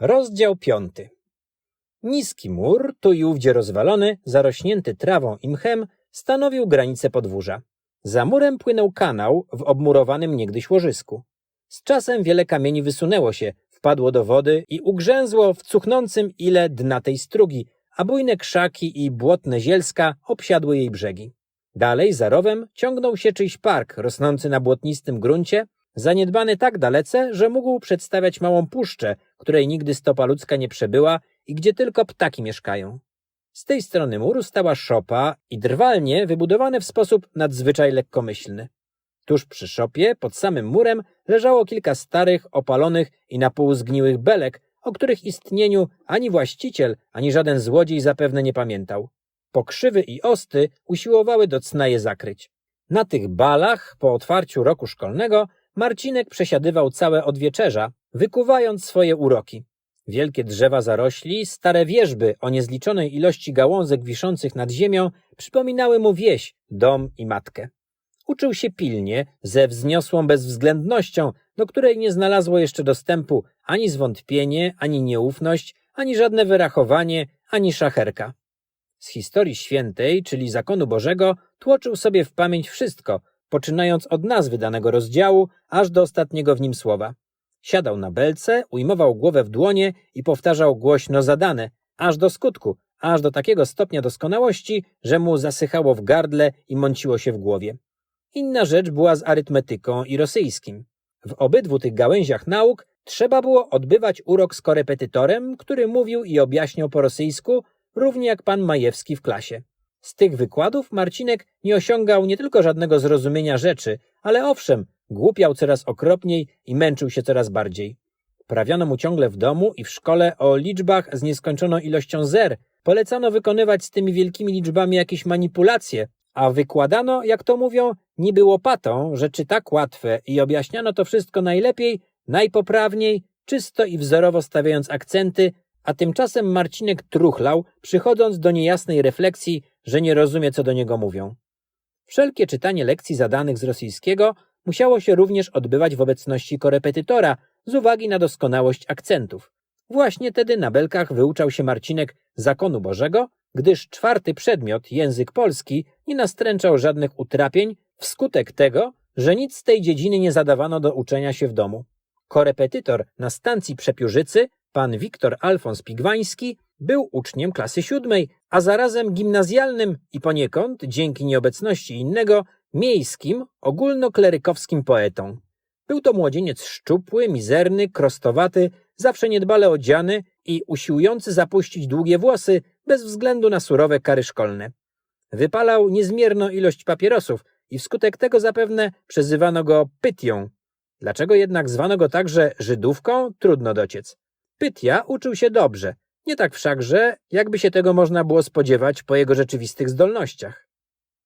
Rozdział piąty. Niski mur, tu i ówdzie rozwalony, zarośnięty trawą i mchem, stanowił granicę podwórza. Za murem płynął kanał w obmurowanym niegdyś łożysku. Z czasem wiele kamieni wysunęło się, wpadło do wody i ugrzęzło w cuchnącym ile dna tej strugi, a bujne krzaki i błotne zielska obsiadły jej brzegi. Dalej, za rowem, ciągnął się czyjś park rosnący na błotnistym gruncie, zaniedbany tak dalece, że mógł przedstawiać małą puszczę, której nigdy stopa ludzka nie przebyła i gdzie tylko ptaki mieszkają. Z tej strony muru stała szopa i drwalnie wybudowane w sposób nadzwyczaj lekkomyślny. Tuż przy szopie, pod samym murem, leżało kilka starych, opalonych i na pół zgniłych belek, o których istnieniu ani właściciel, ani żaden złodziej zapewne nie pamiętał. Pokrzywy i osty usiłowały do cna je zakryć. Na tych balach, po otwarciu roku szkolnego, Marcinek przesiadywał całe od wieczerza, wykuwając swoje uroki. Wielkie drzewa zarośli, stare wieżby o niezliczonej ilości gałązek wiszących nad ziemią przypominały mu wieś, dom i matkę. Uczył się pilnie, ze wzniosłą bezwzględnością, do której nie znalazło jeszcze dostępu ani zwątpienie, ani nieufność, ani żadne wyrachowanie, ani szacherka. Z historii świętej, czyli zakonu Bożego, tłoczył sobie w pamięć wszystko, poczynając od nazwy danego rozdziału, aż do ostatniego w nim słowa. Siadał na belce, ujmował głowę w dłonie i powtarzał głośno zadane, aż do skutku, aż do takiego stopnia doskonałości, że mu zasychało w gardle i mąciło się w głowie. Inna rzecz była z arytmetyką i rosyjskim. W obydwu tych gałęziach nauk trzeba było odbywać urok z korepetytorem, który mówił i objaśniał po rosyjsku, równie jak pan Majewski w klasie. Z tych wykładów Marcinek nie osiągał nie tylko żadnego zrozumienia rzeczy, ale owszem, głupiał coraz okropniej i męczył się coraz bardziej. Prawiano mu ciągle w domu i w szkole o liczbach z nieskończoną ilością zer. Polecano wykonywać z tymi wielkimi liczbami jakieś manipulacje, a wykładano, jak to mówią, niby łopatą, rzeczy tak łatwe i objaśniano to wszystko najlepiej, najpoprawniej, czysto i wzorowo stawiając akcenty, a tymczasem Marcinek truchlał, przychodząc do niejasnej refleksji, że nie rozumie, co do niego mówią. Wszelkie czytanie lekcji zadanych z rosyjskiego musiało się również odbywać w obecności korepetytora z uwagi na doskonałość akcentów. Właśnie tedy na belkach wyuczał się Marcinek zakonu Bożego, gdyż czwarty przedmiot, język polski, nie nastręczał żadnych utrapień wskutek tego, że nic z tej dziedziny nie zadawano do uczenia się w domu. Korepetytor na stacji Przepiórzycy, pan Wiktor Alfons Pigwański, był uczniem klasy siódmej, a zarazem gimnazjalnym i poniekąd, dzięki nieobecności innego, miejskim, ogólnoklerykowskim poetą. Był to młodzieniec szczupły, mizerny, krostowaty, zawsze niedbale odziany i usiłujący zapuścić długie włosy bez względu na surowe kary szkolne. Wypalał niezmierną ilość papierosów i wskutek tego zapewne przezywano go Pytią. Dlaczego jednak zwano go także Żydówką, trudno dociec. Pytia uczył się dobrze, nie tak wszakże, jakby się tego można było spodziewać po jego rzeczywistych zdolnościach.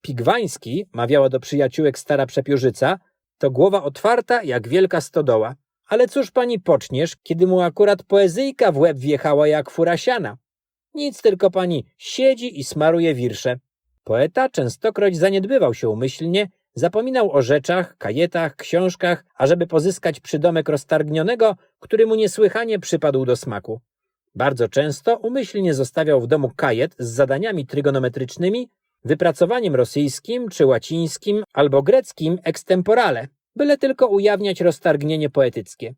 Pigwański, mawiała do przyjaciółek stara przepiórzyca, to głowa otwarta jak wielka stodoła. Ale cóż pani poczniesz, kiedy mu akurat poezyjka w łeb wjechała jak furasiana? Nic tylko pani siedzi i smaruje wirsze. Poeta częstokroć zaniedbywał się umyślnie, zapominał o rzeczach, kajetach, książkach, ażeby pozyskać przydomek roztargnionego, który mu niesłychanie przypadł do smaku. Bardzo często umyślnie zostawiał w domu kajet z zadaniami trygonometrycznymi, wypracowaniem rosyjskim czy łacińskim albo greckim extemporale, byle tylko ujawniać roztargnienie poetyckie.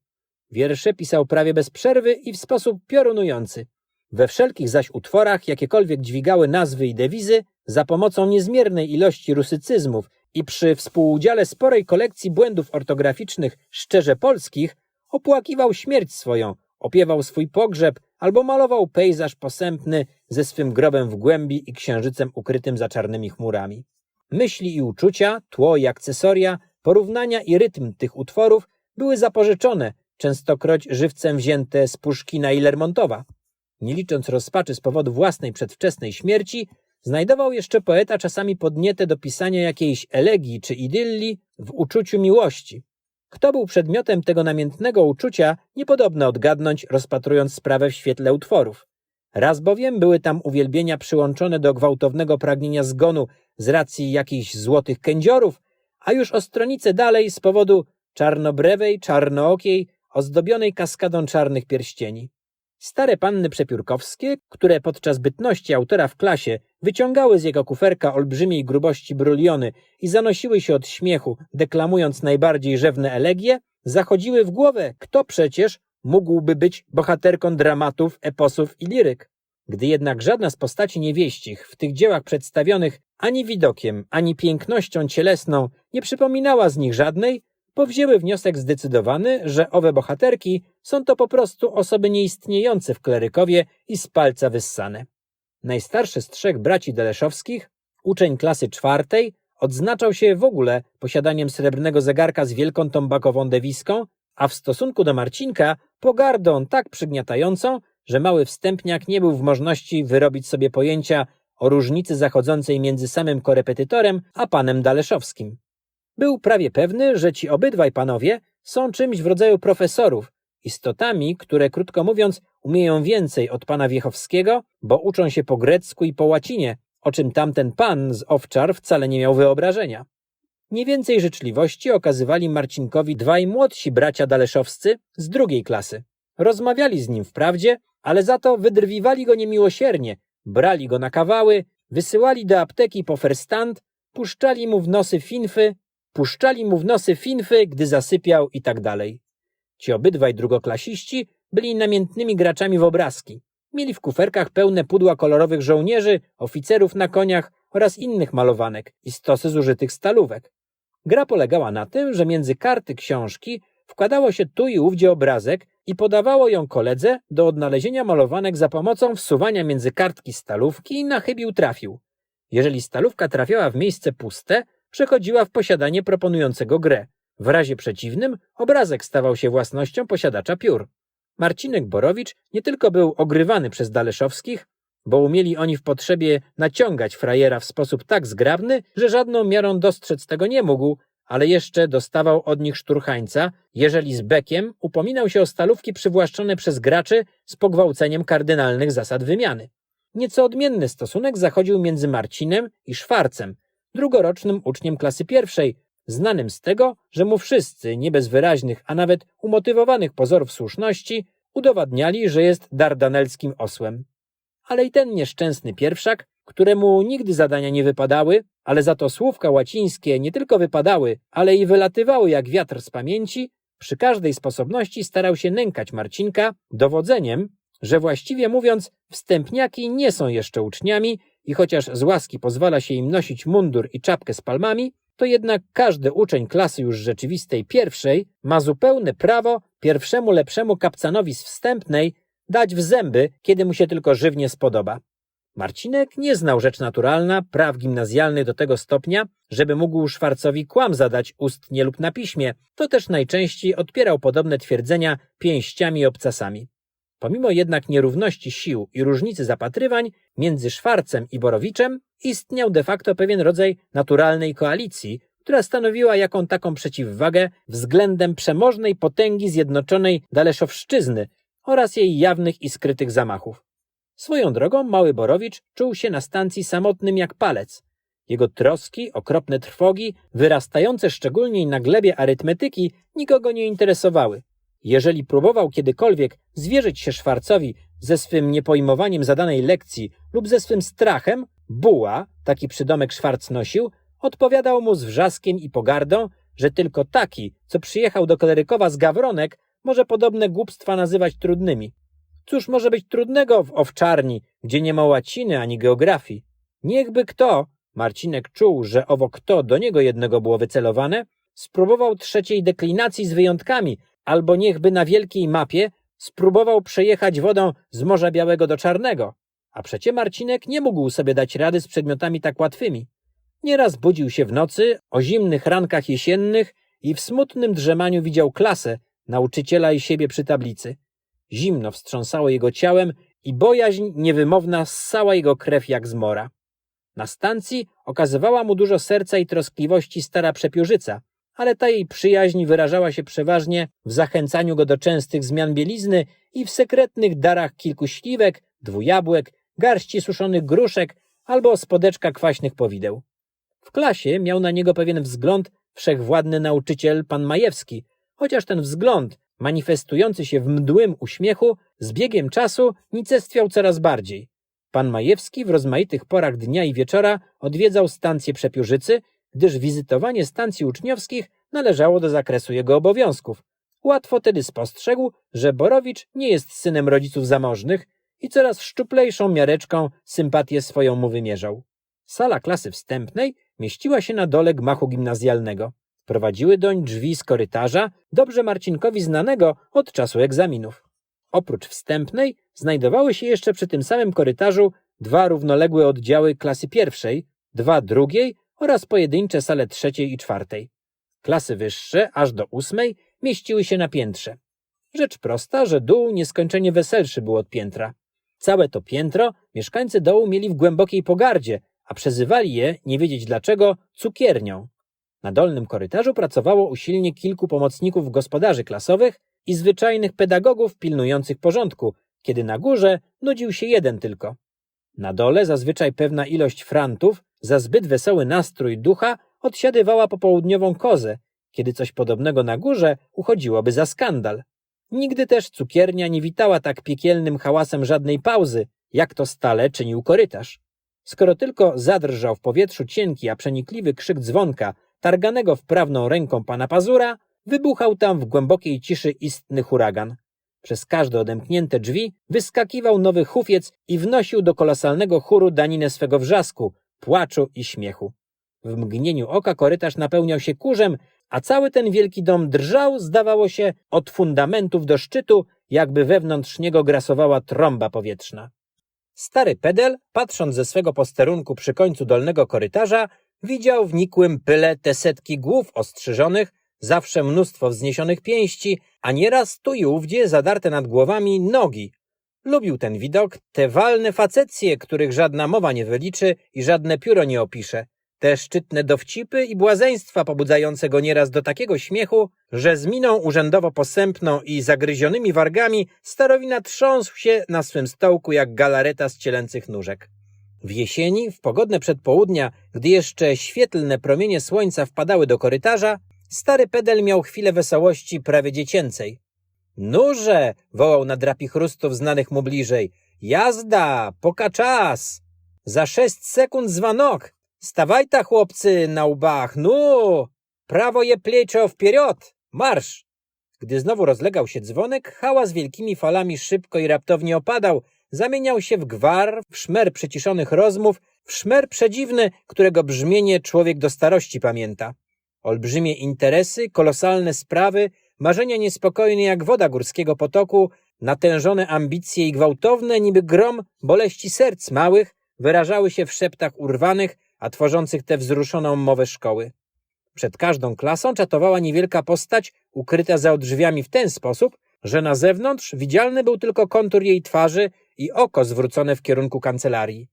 Wiersze pisał prawie bez przerwy i w sposób piorunujący. We wszelkich zaś utworach, jakiekolwiek dźwigały nazwy i dewizy, za pomocą niezmiernej ilości rusycyzmów i przy współudziale sporej kolekcji błędów ortograficznych szczerze polskich, opłakiwał śmierć swoją, opiewał swój pogrzeb albo malował pejzaż posępny ze swym grobem w głębi i księżycem ukrytym za czarnymi chmurami. Myśli i uczucia, tło i akcesoria, porównania i rytm tych utworów były zapożyczone, częstokroć żywcem wzięte z Puszkina i Lermontowa. Nie licząc rozpaczy z powodu własnej przedwczesnej śmierci, znajdował jeszcze poeta czasami podniete do pisania jakiejś elegii czy idylli w uczuciu miłości. Kto był przedmiotem tego namiętnego uczucia, niepodobno odgadnąć, rozpatrując sprawę w świetle utworów. Raz bowiem były tam uwielbienia przyłączone do gwałtownego pragnienia zgonu z racji jakichś złotych kędziorów, a już o stronicę dalej z powodu czarnobrewej, czarnookiej, ozdobionej kaskadą czarnych pierścieni. Stare panny przepiórkowskie, które podczas bytności autora w klasie wyciągały z jego kuferka olbrzymiej grubości bruliony i zanosiły się od śmiechu, deklamując najbardziej rzewne elegie, zachodziły w głowę, kto przecież mógłby być bohaterką dramatów, eposów i liryk. Gdy jednak żadna z postaci niewieścich w tych dziełach przedstawionych ani widokiem, ani pięknością cielesną nie przypominała z nich żadnej, powzięły wniosek zdecydowany, że owe bohaterki są to po prostu osoby nieistniejące w klerykowie i z palca wyssane. Najstarszy z trzech braci Deleszowskich, uczeń klasy czwartej, odznaczał się w ogóle posiadaniem srebrnego zegarka z wielką tombakową dewiską, a w stosunku do Marcinka pogardą tak przygniatającą, że mały wstępniak nie był w możności wyrobić sobie pojęcia o różnicy zachodzącej między samym korepetytorem a panem Daleszowskim. Był prawie pewny, że ci obydwaj panowie są czymś w rodzaju profesorów, istotami, które krótko mówiąc umieją więcej od pana Wiechowskiego, bo uczą się po grecku i po łacinie, o czym tamten pan z Owczar wcale nie miał wyobrażenia. Nie więcej życzliwości okazywali Marcinkowi dwaj młodsi bracia Daleszowscy z drugiej klasy. Rozmawiali z nim wprawdzie, ale za to wydrwiwali go niemiłosiernie, brali go na kawały, wysyłali do apteki po ferstand, puszczali mu w nosy finfy, puszczali mu w nosy finfy, gdy zasypiał i tak dalej. Ci obydwaj drugoklasiści byli namiętnymi graczami w obrazki. Mieli w kuferkach pełne pudła kolorowych żołnierzy, oficerów na koniach oraz innych malowanek i stosy zużytych stalówek. Gra polegała na tym, że między karty książki wkładało się tu i ówdzie obrazek i podawało ją koledze do odnalezienia malowanek za pomocą wsuwania między kartki stalówki na chybił trafił. Jeżeli stalówka trafiała w miejsce puste, przechodziła w posiadanie proponującego grę. W razie przeciwnym obrazek stawał się własnością posiadacza piór. Marcinek Borowicz nie tylko był ogrywany przez Daleszowskich, bo umieli oni w potrzebie naciągać frajera w sposób tak zgrabny, że żadną miarą dostrzec tego nie mógł, ale jeszcze dostawał od nich szturchańca, jeżeli z bekiem upominał się o stalówki przywłaszczone przez graczy z pogwałceniem kardynalnych zasad wymiany. Nieco odmienny stosunek zachodził między Marcinem i Szwarcem, drugorocznym uczniem klasy pierwszej, znanym z tego, że mu wszyscy, nie bez wyraźnych, a nawet umotywowanych pozorów słuszności, udowadniali, że jest dardanelskim osłem. Ale i ten nieszczęsny pierwszak, któremu nigdy zadania nie wypadały, ale za to słówka łacińskie nie tylko wypadały, ale i wylatywały jak wiatr z pamięci, przy każdej sposobności starał się nękać Marcinka dowodzeniem, że właściwie mówiąc, wstępniaki nie są jeszcze uczniami i chociaż z łaski pozwala się im nosić mundur i czapkę z palmami, to jednak każdy uczeń klasy już rzeczywistej pierwszej ma zupełne prawo pierwszemu lepszemu kapcanowi z wstępnej dać w zęby, kiedy mu się tylko żywnie spodoba. Marcinek nie znał rzecz naturalna, praw gimnazjalnych do tego stopnia, żeby mógł Szwarcowi kłam zadać ustnie lub na piśmie, to też najczęściej odpierał podobne twierdzenia pięściami i obcasami. Pomimo jednak nierówności sił i różnicy zapatrywań między Szwarcem i Borowiczem istniał de facto pewien rodzaj naturalnej koalicji, która stanowiła jaką taką przeciwwagę względem przemożnej potęgi zjednoczonej Daleszowszczyzny oraz jej jawnych i skrytych zamachów. Swoją drogą mały Borowicz czuł się na stacji samotnym jak palec. Jego troski, okropne trwogi, wyrastające szczególnie na glebie arytmetyki, nikogo nie interesowały. Jeżeli próbował kiedykolwiek zwierzyć się Szwarcowi ze swym niepojmowaniem zadanej lekcji lub ze swym strachem, buła, taki przydomek Szwarc nosił, odpowiadał mu z wrzaskiem i pogardą, że tylko taki, co przyjechał do Klerykowa z Gawronek, może podobne głupstwa nazywać trudnymi. Cóż może być trudnego w owczarni, gdzie nie ma łaciny ani geografii? Niechby kto, Marcinek czuł, że owo kto do niego jednego było wycelowane, spróbował trzeciej deklinacji z wyjątkami, albo niechby na wielkiej mapie spróbował przejechać wodą z Morza Białego do Czarnego. A przecie Marcinek nie mógł sobie dać rady z przedmiotami tak łatwymi. Nieraz budził się w nocy, o zimnych rankach jesiennych i w smutnym drzemaniu widział klasę, nauczyciela i siebie przy tablicy. Zimno wstrząsało jego ciałem i bojaźń niewymowna ssała jego krew jak z mora. Na stacji okazywała mu dużo serca i troskliwości stara przepiórzyca, ale ta jej przyjaźń wyrażała się przeważnie w zachęcaniu go do częstych zmian bielizny i w sekretnych darach kilku śliwek, dwujabłek, garści suszonych gruszek albo spodeczka kwaśnych powideł. W klasie miał na niego pewien wzgląd wszechwładny nauczyciel pan Majewski, chociaż ten wzgląd manifestujący się w mdłym uśmiechu, z biegiem czasu nicestwiał coraz bardziej. Pan Majewski w rozmaitych porach dnia i wieczora odwiedzał stację Przepiórzycy, gdyż wizytowanie stacji uczniowskich należało do zakresu jego obowiązków. Łatwo tedy spostrzegł, że Borowicz nie jest synem rodziców zamożnych i coraz szczuplejszą miareczką sympatię swoją mu wymierzał. Sala klasy wstępnej mieściła się na dole gmachu gimnazjalnego. Prowadziły doń drzwi z korytarza, dobrze Marcinkowi znanego od czasu egzaminów. Oprócz wstępnej znajdowały się jeszcze przy tym samym korytarzu dwa równoległe oddziały klasy pierwszej, dwa drugiej oraz pojedyncze sale trzeciej i czwartej. Klasy wyższe, aż do ósmej, mieściły się na piętrze. Rzecz prosta, że dół nieskończenie weselszy był od piętra. Całe to piętro mieszkańcy dołu mieli w głębokiej pogardzie, a przezywali je, nie wiedzieć dlaczego, cukiernią. Na dolnym korytarzu pracowało usilnie kilku pomocników gospodarzy klasowych i zwyczajnych pedagogów pilnujących porządku, kiedy na górze nudził się jeden tylko. Na dole zazwyczaj pewna ilość frantów za zbyt wesoły nastrój ducha odsiadywała popołudniową kozę, kiedy coś podobnego na górze uchodziłoby za skandal. Nigdy też cukiernia nie witała tak piekielnym hałasem żadnej pauzy, jak to stale czynił korytarz. Skoro tylko zadrżał w powietrzu cienki, a przenikliwy krzyk dzwonka, targanego wprawną ręką pana Pazura, wybuchał tam w głębokiej ciszy istny huragan. Przez każde odemknięte drzwi wyskakiwał nowy hufiec i wnosił do kolosalnego chóru daninę swego wrzasku, płaczu i śmiechu. W mgnieniu oka korytarz napełniał się kurzem, a cały ten wielki dom drżał, zdawało się, od fundamentów do szczytu, jakby wewnątrz niego grasowała trąba powietrzna. Stary pedel, patrząc ze swego posterunku przy końcu dolnego korytarza, widział w nikłym pyle te setki głów ostrzyżonych, zawsze mnóstwo wzniesionych pięści, a nieraz tu i ówdzie zadarte nad głowami nogi. Lubił ten widok, te walne facecje, których żadna mowa nie wyliczy i żadne pióro nie opisze. Te szczytne dowcipy i błazeństwa pobudzające go nieraz do takiego śmiechu, że z miną urzędowo posępną i zagryzionymi wargami starowina trząsł się na swym stołku jak galareta z cielęcych nóżek. W jesieni, w pogodne przedpołudnia, gdy jeszcze świetlne promienie słońca wpadały do korytarza, stary pedel miał chwilę wesołości prawie dziecięcej. Nurze! wołał na drapi chrustów znanych mu bliżej. Jazda! Poka czas! Za sześć sekund zwanok! Stawajta, chłopcy, na łbach, no! Prawo je pleczo wpierot! Marsz! Gdy znowu rozlegał się dzwonek, hałas wielkimi falami szybko i raptownie opadał, zamieniał się w gwar, w szmer przyciszonych rozmów, w szmer przedziwny, którego brzmienie człowiek do starości pamięta. Olbrzymie interesy, kolosalne sprawy, marzenia niespokojne jak woda górskiego potoku, natężone ambicje i gwałtowne, niby grom boleści serc małych, wyrażały się w szeptach urwanych, a tworzących tę wzruszoną mowę szkoły. Przed każdą klasą czatowała niewielka postać, ukryta za drzwiami w ten sposób, że na zewnątrz widzialny był tylko kontur jej twarzy i oko zwrócone w kierunku kancelarii.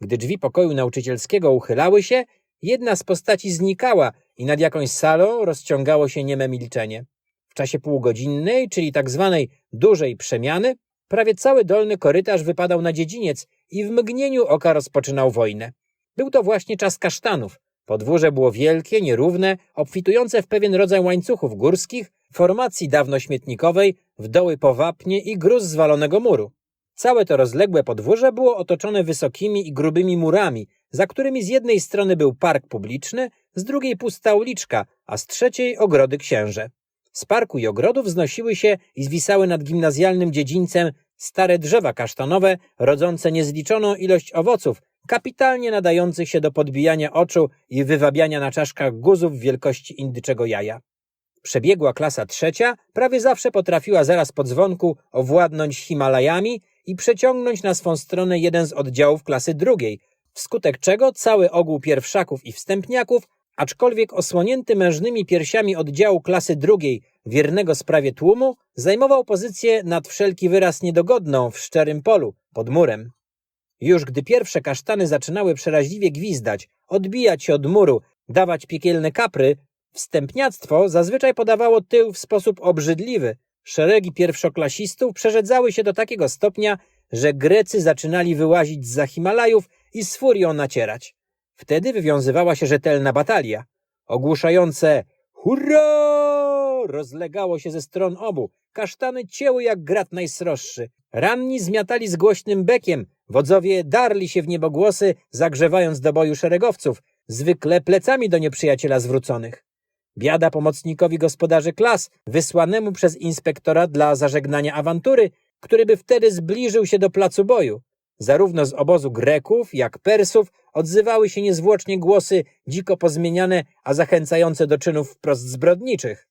Gdy drzwi pokoju nauczycielskiego uchylały się, jedna z postaci znikała i nad jakąś salą rozciągało się nieme milczenie. W czasie półgodzinnej, czyli tak zwanej dużej przemiany, prawie cały dolny korytarz wypadał na dziedziniec i w mgnieniu oka rozpoczynał wojnę. Był to właśnie czas kasztanów. Podwórze było wielkie, nierówne, obfitujące w pewien rodzaj łańcuchów górskich, formacji dawno śmietnikowej, w doły po wapnie i gruz zwalonego muru. Całe to rozległe podwórze było otoczone wysokimi i grubymi murami, za którymi z jednej strony był park publiczny, z drugiej pusta uliczka, a z trzeciej ogrody księże. Z parku i ogrodów wznosiły się i zwisały nad gimnazjalnym dziedzińcem stare drzewa kasztanowe, rodzące niezliczoną ilość owoców, kapitalnie nadających się do podbijania oczu i wywabiania na czaszkach guzów wielkości indyczego jaja. Przebiegła klasa trzecia prawie zawsze potrafiła zaraz po dzwonku owładnąć Himalajami i przeciągnąć na swą stronę jeden z oddziałów klasy drugiej, wskutek czego cały ogół pierwszaków i wstępniaków, aczkolwiek osłonięty mężnymi piersiami oddziału klasy drugiej, wiernego sprawie tłumu, zajmował pozycję nad wszelki wyraz niedogodną w szczerym polu, pod murem. Już gdy pierwsze kasztany zaczynały przeraźliwie gwizdać, odbijać się od muru, dawać piekielne kapry, wstępniactwo zazwyczaj podawało tył w sposób obrzydliwy. Szeregi pierwszoklasistów przerzedzały się do takiego stopnia, że Grecy zaczynali wyłazić z za Himalajów i z furią nacierać. Wtedy wywiązywała się rzetelna batalia. Ogłuszające hurra! O, rozlegało się ze stron obu. Kasztany cięły jak grat najsroższy. Ranni zmiatali z głośnym bekiem. Wodzowie darli się w niebogłosy, zagrzewając do boju szeregowców, zwykle plecami do nieprzyjaciela zwróconych. Biada pomocnikowi gospodarzy klas, wysłanemu przez inspektora dla zażegnania awantury, który by wtedy zbliżył się do placu boju. Zarówno z obozu Greków, jak Persów odzywały się niezwłocznie głosy dziko pozmieniane, a zachęcające do czynów wprost zbrodniczych.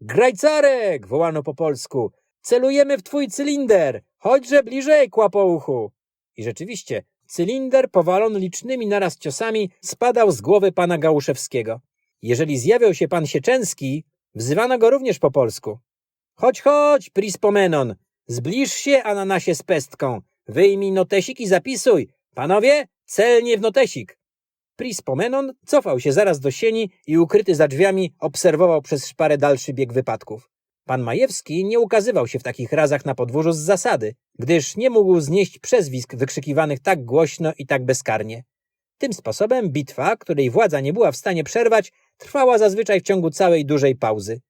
Grajcarek! wołano po polsku. Celujemy w twój cylinder! Chodźże bliżej, kłapouchu! I rzeczywiście, cylinder powalony licznymi naraz ciosami spadał z głowy pana Gałuszewskiego. Jeżeli zjawiał się pan Sieczęski, wzywano go również po polsku. Chodź, chodź, prispomenon! Zbliż się, ananasie z pestką! Wyjmij notesik i zapisuj! Panowie, celnie w notesik! Prispomenon cofał się zaraz do sieni i ukryty za drzwiami obserwował przez szparę dalszy bieg wypadków. Pan Majewski nie ukazywał się w takich razach na podwórzu z zasady, gdyż nie mógł znieść przezwisk wykrzykiwanych tak głośno i tak bezkarnie. Tym sposobem bitwa, której władza nie była w stanie przerwać, trwała zazwyczaj w ciągu całej dużej pauzy.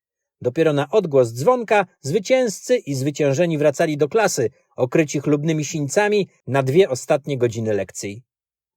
Dopiero na odgłos dzwonka zwycięzcy i zwyciężeni wracali do klasy, okryci chlubnymi sińcami na dwie ostatnie godziny lekcji.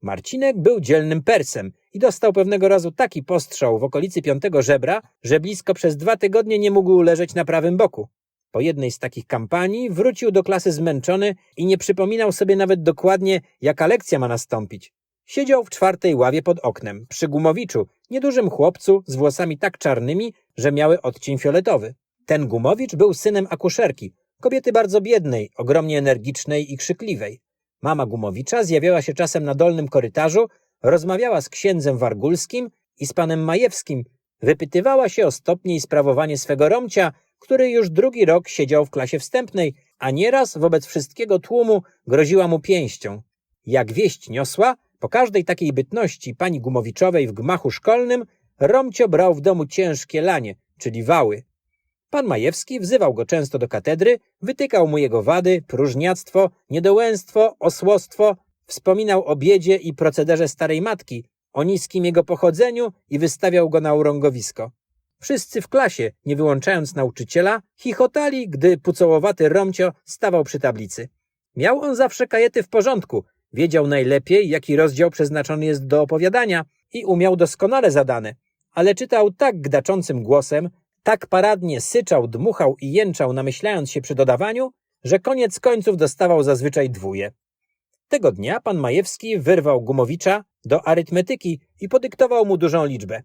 Marcinek był dzielnym persem i dostał pewnego razu taki postrzał w okolicy piątego żebra, że blisko przez dwa tygodnie nie mógł leżeć na prawym boku. Po jednej z takich kampanii wrócił do klasy zmęczony i nie przypominał sobie nawet dokładnie, jaka lekcja ma nastąpić. Siedział w czwartej ławie pod oknem, przy Gumowiczu, niedużym chłopcu z włosami tak czarnymi, że miały odcień fioletowy. Ten Gumowicz był synem akuszerki, kobiety bardzo biednej, ogromnie energicznej i krzykliwej. Mama Gumowicza zjawiała się czasem na dolnym korytarzu, rozmawiała z księdzem Wargulskim i z panem Majewskim, wypytywała się o stopnie i sprawowanie swego romcia, który już drugi rok siedział w klasie wstępnej, a nieraz wobec wszystkiego tłumu groziła mu pięścią. Jak wieść niosła, po każdej takiej bytności pani Gumowiczowej w gmachu szkolnym, Romcio brał w domu ciężkie lanie, czyli wały. Pan Majewski wzywał go często do katedry, wytykał mu jego wady, próżniactwo, niedołęstwo, osłostwo, wspominał o biedzie i procederze starej matki, o niskim jego pochodzeniu i wystawiał go na urągowisko. Wszyscy w klasie, nie wyłączając nauczyciela, chichotali, gdy pucołowaty Romcio stawał przy tablicy. Miał on zawsze kajety w porządku, wiedział najlepiej, jaki rozdział przeznaczony jest do opowiadania i umiał doskonale zadane, ale czytał tak gdaczącym głosem, tak paradnie syczał, dmuchał i jęczał, namyślając się przy dodawaniu, że koniec końców dostawał zazwyczaj dwóje. Tego dnia pan Majewski wyrwał Gumowicza do arytmetyki i podyktował mu dużą liczbę.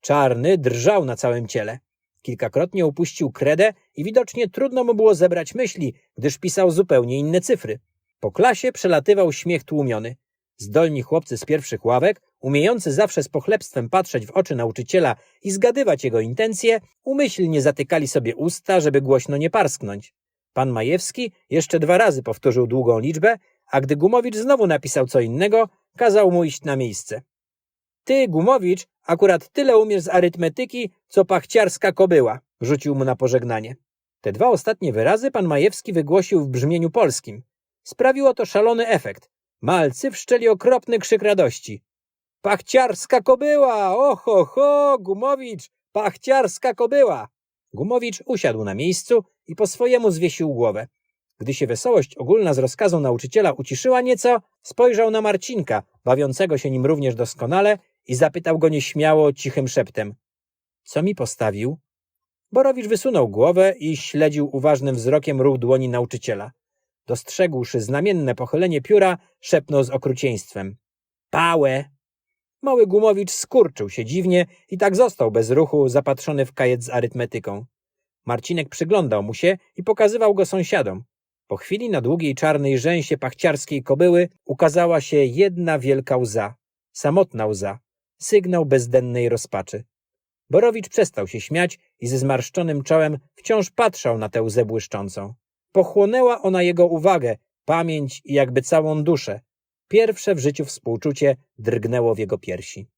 Czarny drżał na całym ciele. Kilkakrotnie upuścił kredę i widocznie trudno mu było zebrać myśli, gdyż pisał zupełnie inne cyfry. Po klasie przelatywał śmiech tłumiony. Zdolni chłopcy z pierwszych ławek, umiejący zawsze z pochlebstwem patrzeć w oczy nauczyciela i zgadywać jego intencje, umyślnie zatykali sobie usta, żeby głośno nie parsknąć. Pan Majewski jeszcze dwa razy powtórzył długą liczbę, a gdy Gumowicz znowu napisał co innego, kazał mu iść na miejsce. Ty, Gumowicz, akurat tyle umiesz z arytmetyki, co pachciarska kobyła, rzucił mu na pożegnanie. Te dwa ostatnie wyrazy pan Majewski wygłosił w brzmieniu polskim. Sprawiło to szalony efekt. Malcy wszczeli okropny krzyk radości. Pachciarska kobyła! Oho, ho, Gumowicz! Pachciarska kobyła! Gumowicz usiadł na miejscu i po swojemu zwiesił głowę. Gdy się wesołość ogólna z rozkazu nauczyciela uciszyła nieco, spojrzał na Marcinka, bawiącego się nim również doskonale i zapytał go nieśmiało, cichym szeptem. Co mi postawił? Borowicz wysunął głowę i śledził uważnym wzrokiem ruch dłoni nauczyciela. Dostrzegłszy znamienne pochylenie pióra, szepnął z okrucieństwem. Pałę! Mały Gumowicz skurczył się dziwnie i tak został bez ruchu, zapatrzony w kajet z arytmetyką. Marcinek przyglądał mu się i pokazywał go sąsiadom. Po chwili na długiej czarnej rzęsie pachciarskiej kobyły ukazała się jedna wielka łza. Samotna łza. Sygnał bezdennej rozpaczy. Borowicz przestał się śmiać i ze zmarszczonym czołem wciąż patrzał na tę łzę błyszczącą. Pochłonęła ona jego uwagę, pamięć i jakby całą duszę. Pierwsze w życiu współczucie drgnęło w jego piersi.